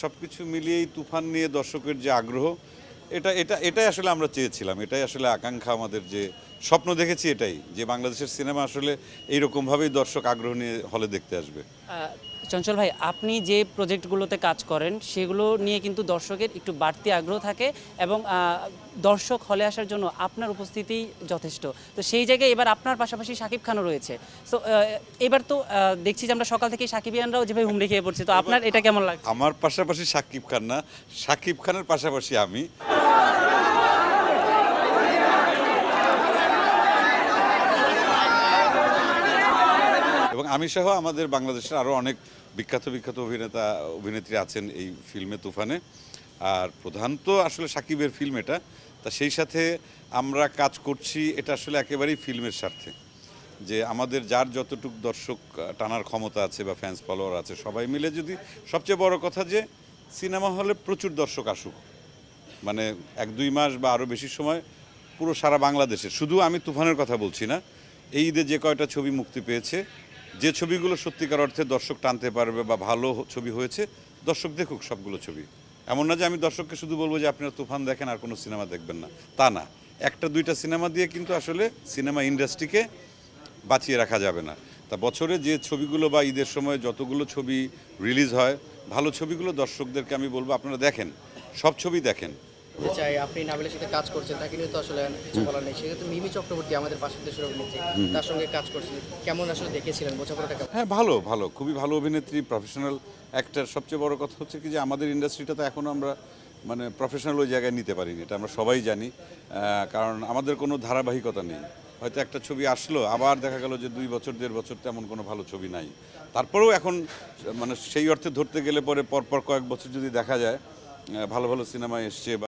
সব কিছু মিলিয়েই তুফান নিয়ে দর্শকের যে আগ্রহ, এটা এটা, এটাই আসলে আমরা চেয়েছিলাম, এটাই আসলে আকাঙ্ক্ষা আমাদের যে স্বপ্ন দেখেছি এটাই যে বাংলাদেশের সিনেমা আসলে এইরকমভাবেই দর্শক আগ্রহ নিয়ে হলে দেখতে আসবে। চঞ্চল ভাই আপনি যে প্রজেক্টগুলোতে কাজ করেন সেগুলো নিয়ে কিন্তু দর্শকের একটু বাড়তি আগ্রহ থাকে এবং দর্শক হলে আসার জন্য আপনার উপস্থিতি যথেষ্ট। তো সেই জায়গায় এবার আপনার পাশাপাশি সাকিব খানও রয়েছে। তো এবার তো দেখছি যে আমরা সকাল থেকে সাকিবিয়ানরাও যেভাবে হুমড়ি খেয়ে পড়ছি। তো আপনার এটা কেমন লাগছে? আমার পাশাপাশি সাকিব খান না সাকিব খানের পাশাপাশি আমি এবং আমি সহ আমাদের বাংলাদেশের আরও অনেক বিখ্যাত বিখ্যাত অভিনেতা, অভিনেত্রী আছেন এই ফিল্মে তুফানে। আর প্রধান তো আসলে সাকিবের ফিল্ম এটা। তা সেই সাথে আমরা কাজ করছি, এটা আসলে একেবারেই ফিল্মের স্বার্থে। যে আমাদের যার যতটুক দর্শক টানার ক্ষমতা আছে বা ফ্যান্স ফলোয়ার আছে, সবাই মিলে যদি সবচেয়ে বড় কথা যে সিনেমা হলে প্রচুর দর্শক আসুক। মানে এক, দুই মাস বা আরও বেশি সময় পুরো সারা বাংলাদেশে। শুধু আমি তুফানের কথা বলছি না, এই ঈদে যে কয়টা ছবি মুক্তি পেয়েছে যে ছবিগুলো সত্যিকার অর্থে দর্শক টানতে পারবে বা ভালো ছবি হয়েছে, দর্শক দেখুক সবগুলো ছবি। এমন না যে আমি দর্শককে শুধু বলব যে আপনারা তুফান দেখেন আর কোনো সিনেমা দেখবেন না। তা না। একটা দুইটা সিনেমা দিয়ে কিন্তু আসলে সিনেমা ইন্ডাস্ট্রিকে বাঁচিয়ে রাখা যাবে না। তা বছরে যে ছবিগুলো বা ঈদের সময় যতগুলো ছবি রিলিজ হয়, ভালো ছবিগুলো দর্শকদেরকে আমি বলব, আপনারা দেখেন। সব ছবি দেখেন। বলতে চাই আপনি নাবিলের সাথে কাজ করছেন তাকে নিয়ে তো আসলে কিছু বলার নেই। সেক্ষেত্রে মিমি চক্রবর্তী আমাদের পাশের দেশের অভিনেত্রী তার সঙ্গে কাজ করছেন কেমন আসলে দেখেছিলেন বোঝাপড়াটা হ্যাঁ ভালো ভালো খুবই ভালো অভিনেত্রী প্রফেশনাল অ্যাক্টার সবচেয়ে বড় কথা হচ্ছে কি যে আমাদের ইন্ডাস্ট্রিটা তো এখনও আমরা মানে প্রফেশনাল ওই জায়গায় নিতে পারিনি এটা আমরা সবাই জানি। কারণ আমাদের কোনো ধারাবাহিকতা নেই। হয়তো একটা ছবি আসলো আবার দেখা গেল যে দুই বছর দেড় বছর তেমন কোনো ভালো ছবি নাই। তারপরেও এখন মানে সেই অর্থে ধরতে গেলে পরে পরপর কয়েক বছর যদি দেখা যায় ভালো ভালো সিনেমা এসছে